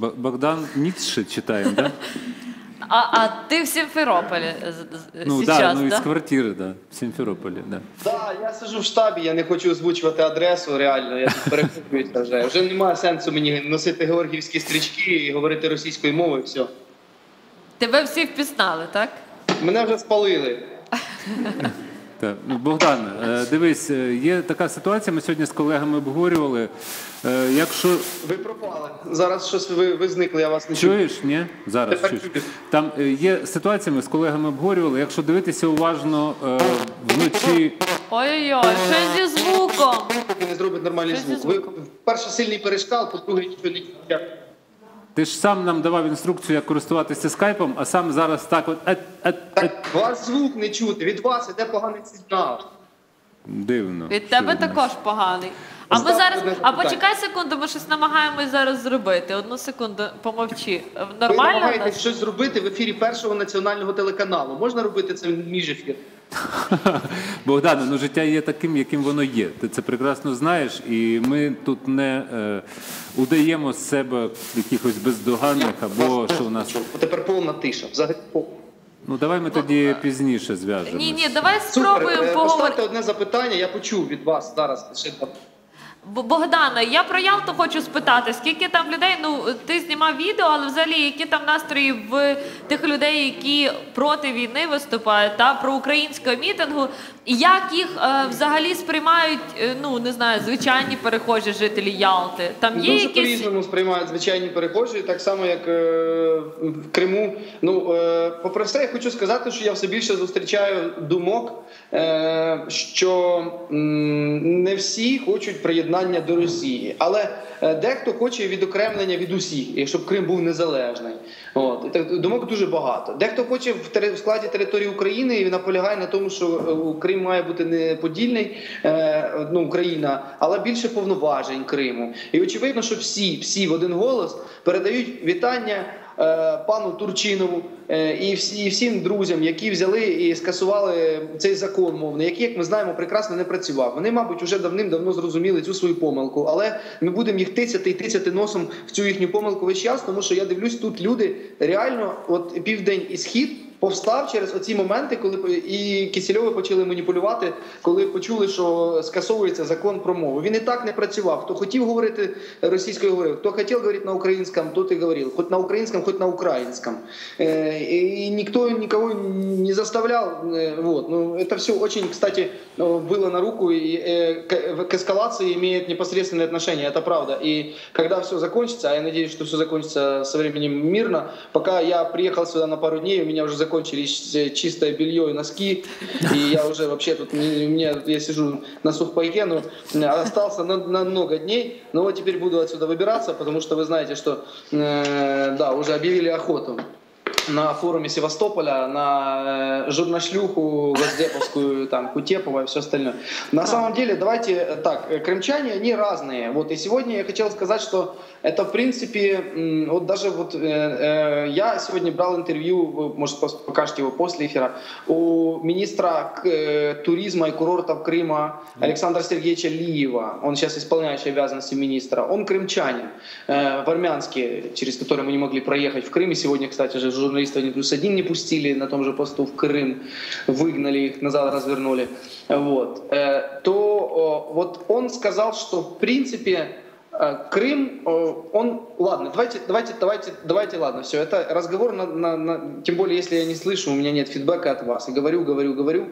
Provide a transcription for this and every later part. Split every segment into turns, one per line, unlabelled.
Богдан Ницше читаем, да?
А, а ти в з-
Ну
сейчас,
да, ну
да?
из квартиры, да, в Симферополе, да.
Так, я сижу в штабі, я не хочу озвучувати адресу, реально, я тут перекупуюся вже. Вже немає сенсу мені носити георгіївські стрічки і говорити російською мовою, все.
Тебе всі впізнали, так?
Мене вже спалили.
Так. Ну, Богдан, е, дивись, е, є така ситуація, ми сьогодні з колегами обговорювали. Е, Якщо
Ви пропали. Зараз щось ви, ви зникли, я вас не чую.
чуєш, ні? Зараз
Тепер
чуєш.
чую.
Там є ситуація, ми з колегами обговорювали. Якщо дивитися уважно вночі,
Ой-ой-ой, що зі звуком?
Не зробить нормальний
зі
звук. Ви перше сильний перешкал, по-друге, нічого не чуєте.
Ти ж сам нам давав інструкцію, як користуватися скайпом, а сам зараз так от ет, ет, ет.
Так, вас звук не чути, від вас іде поганий сигнал.
дивно.
Від
що
тебе
нас.
також поганий. А ми зараз. А
запитання.
почекай секунду, ми щось намагаємось зараз зробити. Одну секунду, помовчи.
Ви
Нормально? у
намагаєтесь
нас?
щось зробити в ефірі першого національного телеканалу. Можна робити це між ефір?
Богдане, ну життя є таким, яким воно є. Ти це прекрасно знаєш, і ми тут не е, удаємо з себе якихось бездоганних або що у нас.
Тепер повна тиша. Взагалі.
Ну давай ми тоді пізніше зв'яжемо.
Ні, ні, давай
Супер.
спробуємо
Е,
поговорити.
Поставте одне запитання, я почув від вас зараз. Ще
Богдана, я про Ялту хочу спитати, скільки там людей, ну ти знімав відео, але взагалі які там настрої в тих людей, які проти війни виступають, та про українського мітингу, і як їх е, взагалі сприймають, е, ну не знаю, звичайні перехожі жителі Ялти? Там є
Дуже
якісь
по-різному сприймають звичайні перехожі, так само як е, в Криму. Ну, е, попри все, я хочу сказати, що я все більше зустрічаю думок, е, що м, не всі хочуть приєднання до Росії, але е, дехто хоче відокремлення від усіх, щоб Крим був незалежний. От так думок дуже багато. Дехто хоче в складі території України і наполягає на тому, що е, Крим має бути не подільний, е, ну Україна, але більше повноважень Криму. І очевидно, що всі, всі в один голос передають вітання. Е, Пану Турчинову е, і всім друзям, які взяли і скасували цей закон мовний, який, як ми знаємо, прекрасно не працював. Вони, мабуть, вже давним-давно зрозуміли цю свою помилку, але ми будемо їх тицяти і тицяти носом в цю їхню помилку весь час, тому що я дивлюсь, тут люди реально, от південь і схід Повстав через оці моменти, коли по- і Кисельови почали маніпулювати, коли почули, що скасовується закон про мову. Він і так не працював. Хто хотів говорити російською, говорив, хто хотів говорити на українському, тот і говорив. Хоч на українському, хоч на українському. Э, И никто никого не заставлял. э, Вот. Ну, это все очень, кстати, э, было на руку и э, к к эскалации имеет непосредственное отношение. Это правда. И когда все закончится, а я надеюсь, что все закончится со временем мирно, пока я приехал сюда на пару дней, у меня уже Закончились э, чистое белье и носки, и я уже вообще тут, у меня, я сижу на сухпайке, но э, остался на, на много дней, но вот теперь буду отсюда выбираться, потому что вы знаете, что, э, да, уже объявили охоту на форуме Севастополя, на э, журнашлюху Госдеповскую, там, Кутепова и все остальное. На самом деле, давайте э, так, э, крымчане, они разные. Вот, и сегодня я хотел сказать, что это, в принципе, вот даже вот э, э, я сегодня брал интервью, вы, может, покажете его после эфира, у министра э, туризма и курортов Крыма Александра Сергеевича Лиева. Он сейчас исполняющий обязанности министра. Он крымчанин, э, в Армянске, через который мы не могли проехать в Крым. И сегодня, кстати же, журналистов не плюс один не пустили на том же посту в Крым, выгнали их, назад развернули. Вот. Э, То вот он сказал, что в принципе э, Крым, он, ладно, давайте, давайте, давайте, давайте, ладно, все, это разговор, на, на- на- тем более, если я не слышу, у меня нет фидбэка от вас, и говорю, говорю, говорю.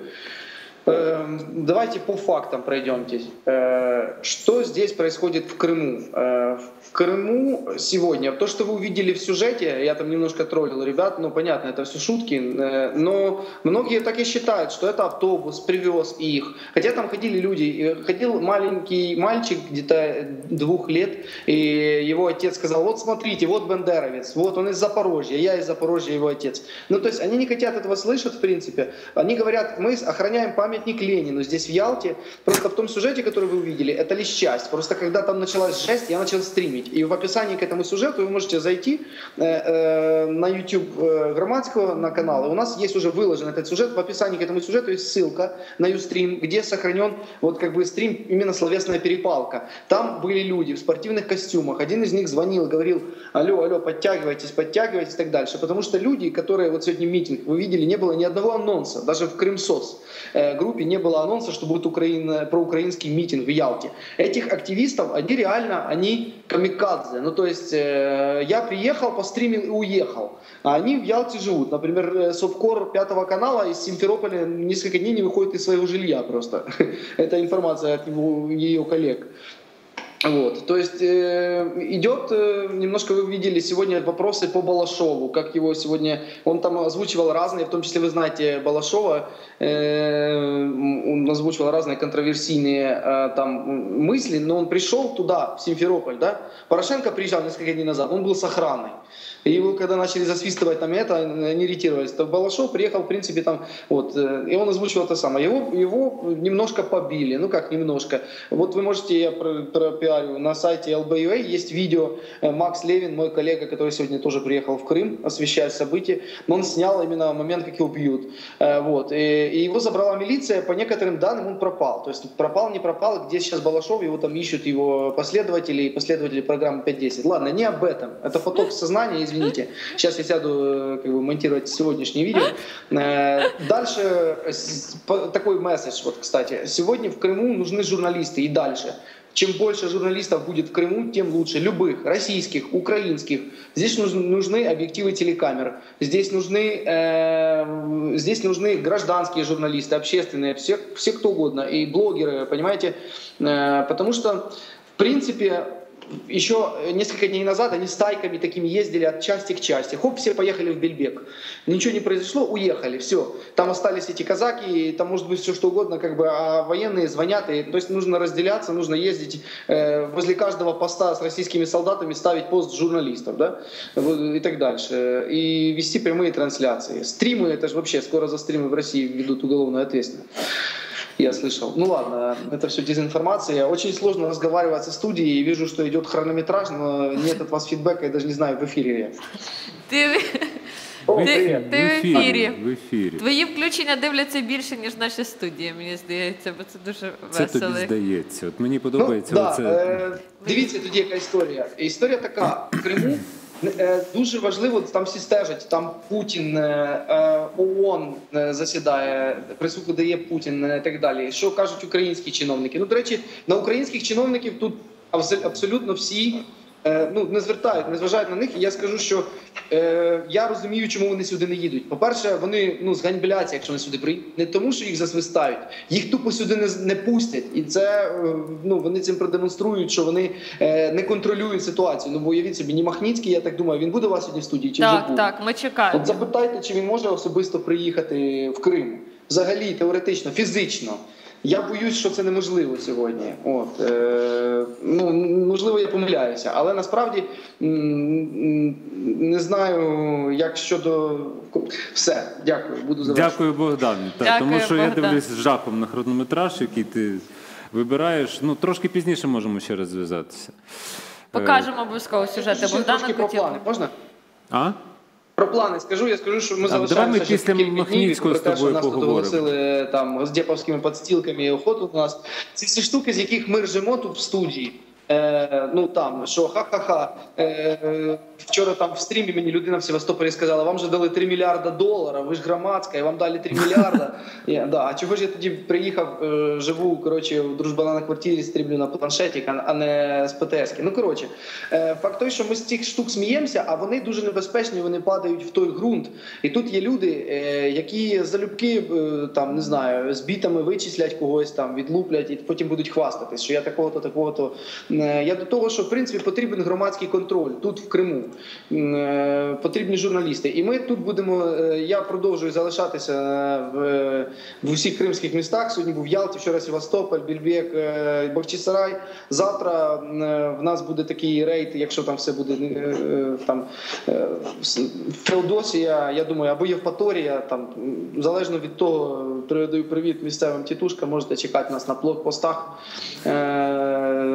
Эм, Давайте по фактам пройдемтесь. Э, Что здесь происходит в Крыму? Э, В Крыму сегодня, то, что вы увидели в сюжете, я там немножко троллил ребят, ну понятно, это все шутки, э, но многие так и считают, что это автобус привез их. Хотя там ходили люди, ходил маленький мальчик где-то двух лет, и его отец сказал, вот смотрите, вот бандеровец, вот он из Запорожья, я из Запорожья, его отец. Ну то есть они не хотят этого слышать, в принципе. Они говорят, мы охраняем память памятник Ленину здесь в Ялте. Просто в том сюжете, который вы увидели, это лишь часть. Просто когда там началась жесть, я начал стримить. И в описании к этому сюжету вы можете зайти э, э, на YouTube э, Громадского, на канал. И у нас есть уже выложен этот сюжет. В описании к этому сюжету есть ссылка на Ustream, где сохранен вот как бы стрим, именно словесная перепалка. Там были люди в спортивных костюмах. Один из них звонил говорил, алло, алло, подтягивайтесь, подтягивайтесь и так дальше. Потому что люди, которые вот сегодня митинг, вы видели, не было ни одного анонса. Даже в Крымсос э, группе не было анонса, что будет Украина, проукраинский митинг в Ялте. Этих активистов, они реально, они камикадзе. Ну, то есть э, я приехал, постримил и уехал. А они в Ялте живут. Например, э, Совкор пятого канала из Симферополя несколько дней не выходит из своего жилья просто. Это информация от его, ее коллег. Вот, то есть э, идет, э, немножко вы видели сегодня вопросы по Балашову, как его сегодня, он там озвучивал разные, в том числе вы знаете Балашова, э, он озвучивал разные контроверсийные э, там мысли, но он пришел туда, в Симферополь, да, Порошенко приезжал несколько дней назад, он был с охраной, и его, когда начали засвистывать там это, они иритировались. То Балашов приехал, в принципе, там, вот, э, и он озвучивал это самое. Его, его немножко побили, ну как немножко. Вот вы можете, я про, про пиарю, на сайте LBUA есть видео, э, Макс Левин, мой коллега, который сегодня тоже приехал в Крым, освещает события, но он снял именно момент, как его бьют. Э, вот, и, и его забрала милиция, по некоторым данным он пропал. То есть пропал, не пропал, где сейчас Балашов, его там ищут его последователи, последователи программы 5.10. Ладно, не об этом. Это поток сознания, извините. Сейчас я сяду э, как бы, монтировать сегодняшнее видео. Дальше такой месседж, вот, кстати. Сегодня в Крыму нужны журналисты и дальше. Чем больше журналистов будет в Крыму, тем лучше. Любых, российских, украинских. Здесь нужны, объективы телекамер. Здесь нужны, э, здесь нужны гражданские журналисты, общественные, все, все кто угодно. И блогеры, понимаете? Э, потому что, в принципе, еще несколько дней назад они стайками такими ездили от части к части. Хоп, все поехали в Бельбек. Ничего не произошло, уехали, все. Там остались эти казаки, там может быть все что угодно, как бы, а военные звонят. И, то есть нужно разделяться, нужно ездить э, возле каждого поста с российскими солдатами, ставить пост журналистов, да, и так дальше. И вести прямые трансляции. Стримы, это же вообще, скоро за стримы в России ведут уголовную ответственность. Я слышал. Ну ладно, это все дезинформация. Очень сложно разговаривать со студией. Вижу, что идет хронометраж, но нет от вас фидбэка, я даже не знаю, в эфире я.
Ти,
О,
Ти-
привет.
ти в ефірі.
В ефірі.
твої включення дивляться більше, ніж наші студії, мені здається, бо це дуже
Це
весело.
тобі здається. От мені
Ну,
подобається
да,
оце.
е, дивіться тоді, яка історія. Історія така: в Криму е, дуже важливо, там всі стежать. Там Путін, е, е, ООН е, засідає, присутку дає Путін е, і так далі. Що кажуть українські чиновники? Ну, до речі, на українських чиновників тут абс- абсолютно всі. Е, Ну, не звертають, не зважають на них. І я скажу, що е, я розумію, чому вони сюди не їдуть. По-перше, вони ну зганьбляться, якщо вони сюди приїдуть. Не тому, що їх засвистають, їх тупо сюди не, не пустять. І це е, ну вони цим продемонструють, що вони е, не контролюють ситуацію. Ну бо уявіть собі, ні Махніцький, я так думаю, він буде у вас сьогодні в студії чи вже
Так,
був?
так, ми чекаємо.
От запитайте, чи він може особисто приїхати в Крим. Взагалі, теоретично, фізично. Я боюсь, що це неможливо сьогодні. От е, ну можливо, я помиляюся, але насправді не знаю, як щодо все. Дякую, буду завершувати.
Дякую, Богдан. Так,
Дякую,
тому що я
Богдан.
дивлюсь з жахом на хронометраж, який ти вибираєш. Ну, трошки пізніше можемо ще раз зв'язатися.
Покажемо обов'язково сюжети
Ще
Богдана
трошки про плани. Можна?
А?
Про плани скажу, я скажу, що ми залишаємося
давай ми після Махніцького
те,
з тобою
що нас тут оголосили там з дєповськими підстілками і охоту у нас. Ці всі штуки, з яких ми ржемо тут в студії. Е, ну там що ха-ха-ха. Е, вчора там в стрімі мені людина в Севастополі сказала: вам же дали 3 мільярда доларів, ви ж громадська, і вам дали 3 мільярда. Я, да, а чого ж я тоді приїхав, е, живу коротше, в дружбана на квартирі, стрімлю на планшеті, а, не з ПТС. Ну коротше, е, факт той, що ми з цих штук сміємося, а вони дуже небезпечні, вони падають в той ґрунт. І тут є люди, е, які залюбки е, там не знаю, з бітами вичислять когось там, відлуплять і потім будуть хвастатись, що я такого-то, такого-то Я до того, що в принципі потрібен громадський контроль тут в Криму. Е, Потрібні журналісти. І ми тут будемо. е, Я продовжую залишатися е, в, в усіх кримських містах. Сьогодні був Ялті, вчора Севастополь, Більбек, е, Бахчисарай. Завтра е, в нас буде такий рейд, якщо там все буде е, е, там е, Феодосія, я думаю, або Євпаторія. Там залежно від того, передаю привіт місцевим тітушкам. Можете чекати нас на блокпостах. Е,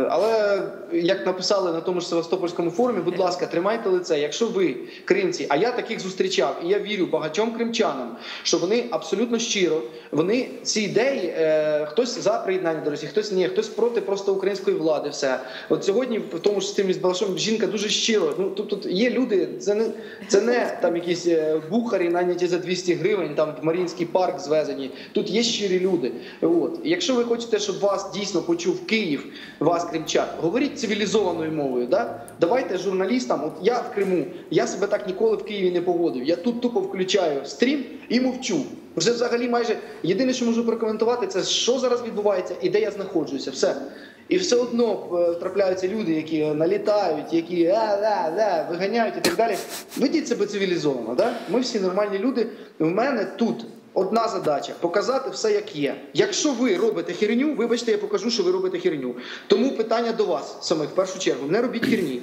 але як написали на тому ж Севастопольському форумі, будь ласка, тримайте лице. Якщо ви кримці, а я таких зустрічав, і я вірю багатьом кримчанам, що вони абсолютно щиро, вони ці ідеї, е, хтось за приєднання до Росії, хтось ні, хтось проти просто української влади. Все от сьогодні, в тому ж з тим із Балашом, жінка дуже щиро. Ну тут, тут є люди, це не це не там якісь е, бухарі, наняті за 200 гривень, там в Марінський парк звезені. Тут є щирі люди. От якщо ви хочете, щоб вас дійсно почув Київ, вас кримчан, говоріть цивілізованою мовою. Да? Давайте журналістам. От я в Криму, я себе так ніколи в Києві не поводив. Я тут тупо включаю стрім і мовчу. Вже взагалі майже єдине, що можу прокоментувати, це що зараз відбувається і де я знаходжуся. Все. І все одно е, трапляються люди, які налітають, які а, да, да, виганяють і так далі. Ведіть себе цивілізовано. Да? Ми всі нормальні люди. В мене тут одна задача показати все як є. Якщо ви робите херню, вибачте, я покажу, що ви робите херню. Тому питання до вас самих в першу чергу: не робіть херні.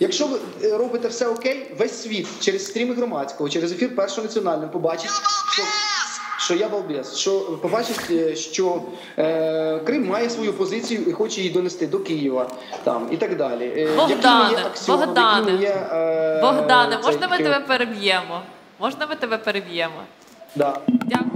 Якщо ви е, робите все окей, весь світ через стріми громадського, через ефір першого національного побачить, що, що я балбес, що побачить, е, що е, Крим має свою позицію і хоче її донести до Києва там і так далі.
Богдане,
є аксіоми,
Богдане,
є, е,
Богдане, можна ми тебе переб'ємо? Можна ми тебе переб'ємо?
Да.
Дякую.